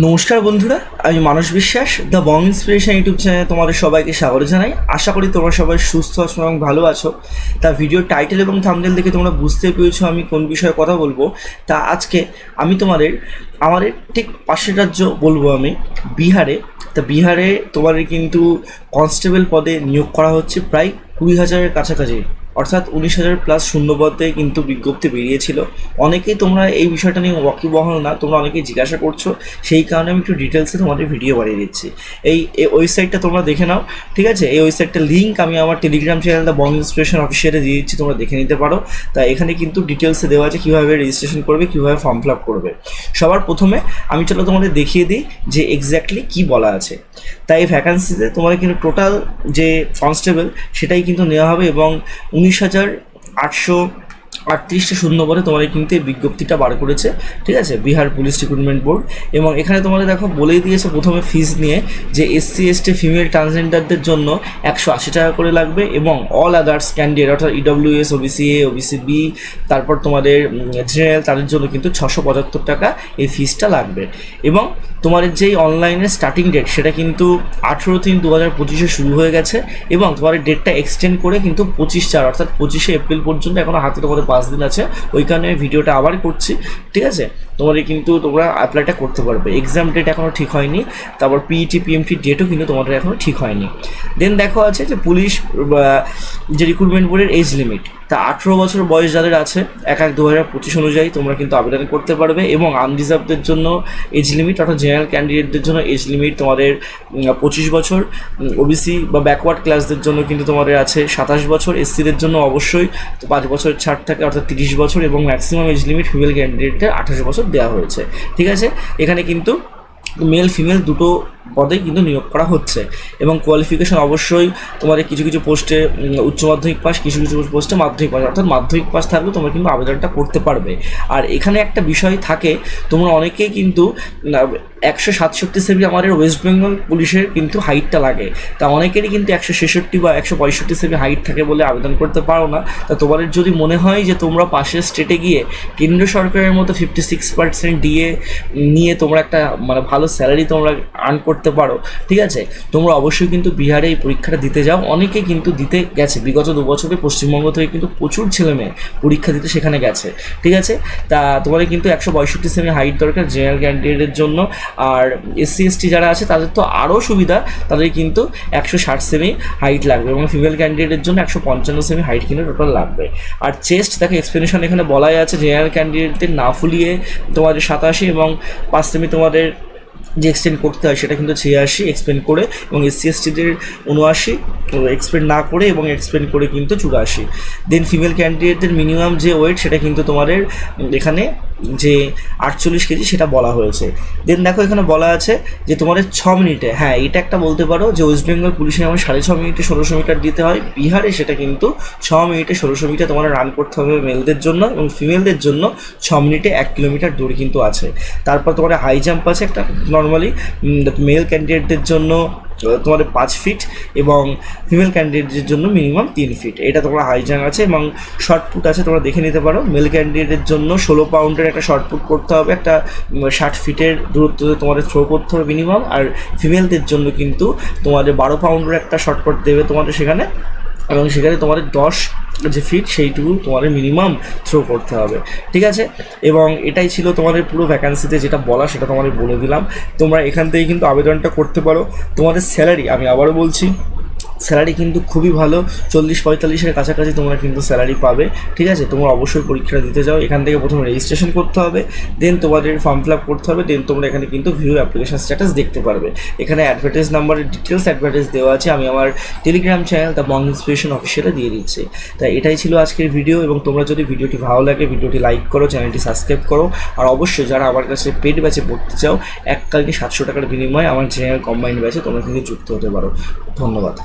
নমস্কার বন্ধুরা, আমি মানস বিশ্বাস দ্য বং ইন্সপিরেশন ইউটিউব চ্যানেলে তোমাদের সবাইকে স্বাগত জানাই। আশা করি তোমরা সবাই সুস্থ আছো এবং ভালো আছো। তা ভিডিও টাইটেল এবং থামনেল দেখে তোমরা বুঝতে পেরেছ আমি কোন বিষয়ে কথা বলব। তা আজকে আমি তোমাদের, আমাদের ঠিক পাশের রাজ্য বলব আমি, বিহারে। তা বিহারে তোমাদের কিন্তু কনস্টেবল পদে নিয়োগ করা হচ্ছে প্রায় কুড়ি হাজারের কাছাকাছি। অর্থাৎ উনিশ হাজার প্লাস শূন্যপদে কিন্তু বিজ্ঞপ্তি বেরিয়েছিল। অনেকেই তোমরা এই বিষয়টা নিয়ে ওয়াকিবহল না, তোমরা অনেকেই জিজ্ঞাসা করছ, সেই কারণে আমি একটু ডিটেলসে তোমাদের ভিডিও বানিয়ে দিচ্ছি। এই ওয়েবসাইটটা তোমরা দেখে নাও, ঠিক আছে? এই ওয়েবসাইটটার লিঙ্ক আমি আমার টেলিগ্রাম চ্যানেলটা বং ইন্সপিরেশন অফিসিয়ালে দিয়ে দিচ্ছি, তোমরা দেখে নিতে পারো। তা এখানে কিন্তু ডিটেলসে দেওয়া আছে কীভাবে রেজিস্ট্রেশন করবে, কীভাবে ফর্ম ফিল আপ করবে। সবার প্রথমে আমি চলো তোমাদের দেখিয়ে দিই যে এক্স্যাক্টলি কী বলা আছে। তাই এই ভ্যাকান্সিতে তোমাদের কিন্তু টোটাল যে কনস্টেবল সেটাই কিন্তু নেওয়া হবে এবং উনিশ হাজার আটশো আটত্রিশটা শূন্য পদে তোমাদের কিন্তু এই বিজ্ঞপ্তিটা বার করেছে, ঠিক আছে? বিহার পুলিশ রিক্রুটমেন্ট বোর্ড এবং এখানে তোমাদের দেখো বলেই দিয়েছে প্রথমে ফিস নিয়ে যে এসসি এসটি ফিমেল ট্রান্সজেন্ডারদের জন্য একশো আশি টাকা করে লাগবে এবং অল আদার্স ক্যান্ডিডেট অর্থাৎ EWS OBC A OBC B তারপর তোমাদের জেনারেল তাদের জন্য কিন্তু ছশো পঁচাত্তর টাকা এই ফিসটা লাগবে। এবং তোমাদের যেই অনলাইনে স্টার্টিং ডেট সেটা কিন্তু আঠেরো তিন দু হাজার পঁচিশে শুরু হয়ে গেছে এবং তোমাদের ডেটটা এক্সটেন্ড করে কিন্তু পঁচিশ চার, অর্থাৎ পঁচিশে এপ্রিল পর্যন্ত এখনও হাতে তোমাদের পাঁচ দিন আছে, ওইখানে ভিডিওটা আবার করছি, ঠিক আছে? তোমাদের কিন্তু তোমরা অ্যাপ্লাইটা করতে পারবে। এক্সাম ডেট এখনও ঠিক হয়নি, তারপর পিইটি পিএমটি ডেটও কিন্তু তোমাদের এখনও ঠিক হয়নি। দেন দেখো আছে যে পুলিশ যে রিক্রুটমেন্ট বোর্ডের এজ লিমিট তা আঠেরো বছর বয়স যাদের আছে, এক এক দু হাজার পঁচিশ অনুযায়ী তোমরা কিন্তু আবেদন করতে পারবে এবং আনরিজার্ভদের জন্য এজ লিমিট অর্থাৎ জেনারেল ক্যান্ডিডেটদের জন্য এজ লিমিট তোমাদের পঁচিশ বছর। ওবিসি বা ব্যাকওয়ার্ড ক্লাসদের জন্য কিন্তু তোমাদের আছে সাতাশ বছর। এসসিদের জন্য অবশ্যই তো পাঁচ বছর ছাড় থাকে, অর্থাৎ তিরিশ বছর এবং ম্যাক্সিমাম এজ লিমিট ফিমেল ক্যান্ডিডেটদের আঠাশ বছর দেওয়া হয়েছে। ঠিক আছে? এখানে কিন্তু মেল ফিমেল দুটো পদে কিন্তু নিয়োগ করা হচ্ছে। এবং কোয়ালিফিকেশন অবশ্যই তোমাদের কিছু কিছু পোস্টে উচ্চ মাধ্যমিক পাস কিছু কিছু পোস্টে মাধ্যমিক পাস অর্থাৎ মাধ্যমিক পাস থাকলে তোমরা কিন্তু আবেদনটা করতে পারবে। আর এখানে একটা বিষয় থাকে, তোমরা অনেকেই কিন্তু একশো সাতষট্টি সেভি আমাদের ওয়েস্ট বেঙ্গল পুলিশের কিন্তু হাইটটা লাগে। তা অনেকেরই কিন্তু একশো ছেষট্টি বা একশো পঁয়ষট্টি সেভি হাইট থাকে বলে আবেদন করতে পারো না। তা তোমাদের যদি মনে হয় যে তোমরা পাশের স্টেটে গিয়ে কেন্দ্র সরকারের মতো ফিফটি সিক্স পার্সেন্ট ডিএ নিয়ে তোমরা একটা মানে ভালো স্যালারি তোমরা আর্ন করতে পারো, ঠিক আছে? তোমরা অবশ্যই কিন্তু বিহারে এই পরীক্ষাটা দিতে যাও। অনেকে কিন্তু দিতে গেছে, বিগত দু বছরে পশ্চিমবঙ্গ থেকে কিন্তু প্রচুর ছেলে মেয়ে পরীক্ষা দিতে সেখানে গেছে, ঠিক আছে? তা তোমাদের কিন্তু একশো পঁয়ষট্টি সেমি হাইট দরকার জেনারেল ক্যান্ডিডেটের জন্য, আর এসসি, এসটি যারা আছে তাদের তো আরও সুবিধা, তাদের কিন্তু একশো ষাট সেমি হাইট লাগবে এবং ফিমেল ক্যান্ডিডেটের জন্য একশো পঞ্চান্ন সেমি হাইট কিন্তু টোটাল লাগবে। আর চেস্ট, দেখো এক্সপ্লেনেশন এখানে বলাই আছে, জেনারেল ক্যান্ডিডেটদের না ফুলিয়ে তোমাদের সাতাশি এবং পাঁচ সেমি তোমাদের যে এক্সটেন্ড করতে হয় সেটা কিন্তু ছিয়াশি এক্সপেন্ড করে এবং এসসি এসটিদের উনআশি এক্সপেন্ড না করে এবং এক্সপেন্ড করে কিন্তু চুরাশি। দেন ফিমেল ক্যান্ডিডেটদের মিনিমাম যে ওয়েট সেটা কিন্তু তোমাদের এখানে যে আটচল্লিশ কেজি সেটা বলা হয়েছে। দেন দেখো এখানে বলা আছে যে তোমাদের ছ মিনিটে হ্যাঁ এটা একটা বলতে পারো যে ওয়েস্ট বেঙ্গল পুলিশে যেমন সাড়ে ছ মিনিটে ষোলোশো মিটার দিতে হয়। বিহারে সেটা কিন্তু ছ মিনিটে ষোলোশো মিটার তোমার রান করতে হবে মেলদের জন্য এবং ফিমেলদের জন্য ছ মিনিটে এক কিলোমিটার দূরে কিন্তু আছে। তারপর তোমার হাই জাম্প আছে একটা নর্মালি মেল ক্যান্ডিডেটদের জন্য তোমাদের পাঁচ ফিট এবং ফিমেল ক্যান্ডিডেটের জন্য মিনিমাম তিন ফিট এটা তোমরা হাই জাম্প আছে এবং শর্ট পুট আছে, তোমরা দেখে নিতে পারো। মেল ক্যান্ডিডেটের জন্য ষোলো পাউন্ডের একটা শর্ট পুট করতে হবে। একটা ষাট ফিটের দূরত্বতে তোমাদের থ্রো করতে হবে মিনিমাম আর ফিমেলদের জন্য কিন্তু তোমাদের বারো পাউন্ডের একটা শর্ট পুট দেবে তোমাদের সেখানে। এবং সেখানে তোমাদের দশ যে ফিট সেইটুকু তোমাদের মিনিমাম থ্রো করতে হবে। ঠিক আছে? এবং এটাই ছিল তোমাদের পুরো ভ্যাকান্সিতে যেটা বলা, সেটা তোমাদের বলে দিলাম। তোমরা এখান থেকে কিন্তু আবেদনটা করতে পারো। তোমাদের স্যালারি আমি আবারও বলছি স্যালারি কিন্তু খুবই ভালো। চল্লিশ পঁয়তাল্লিশের কাছাকাছি তোমরা কিন্তু স্যালারি পাবে। ঠিক আছে? তোমরা অবশ্যই পরীক্ষাটা দিতে যাও। এখান থেকে প্রথমে রেজিস্ট্রেশন করতে হবে। দেন তোমাদের ফর্ম ফিল আপ করতে হবে। দেন তোমরা এখানে কিন্তু ভিউ অ্যাপ্লিকেশন স্ট্যাটাস দেখতে পারবে। এখানে অ্যাডভার্টাইজ নাম্বারের ডিটেলস অ্যাডভার্টাইজ দেওয়া আছে। আমি আমার Telegram channel the Bong Inspiration অফিসিয়ালে দিয়ে দিচ্ছি। তাই এটাই ছিল আজকের ভিডিও এবং তোমরা যদি ভিডিওটি ভালো লাগে ভিডিওটি লাইক করো চ্যানেলটি সাবস্ক্রাইব করো। আর অবশ্যই যারা আমার কাছে পেড ব্যাচে পড়তে চাও এককালীন সাতশো টাকার বিনিময়ে আমার চ্যানেল কম্বাইন্ড ব্যাচে তোমরা কিন্তু যুক্ত হতে পারো। ধন্যবাদ।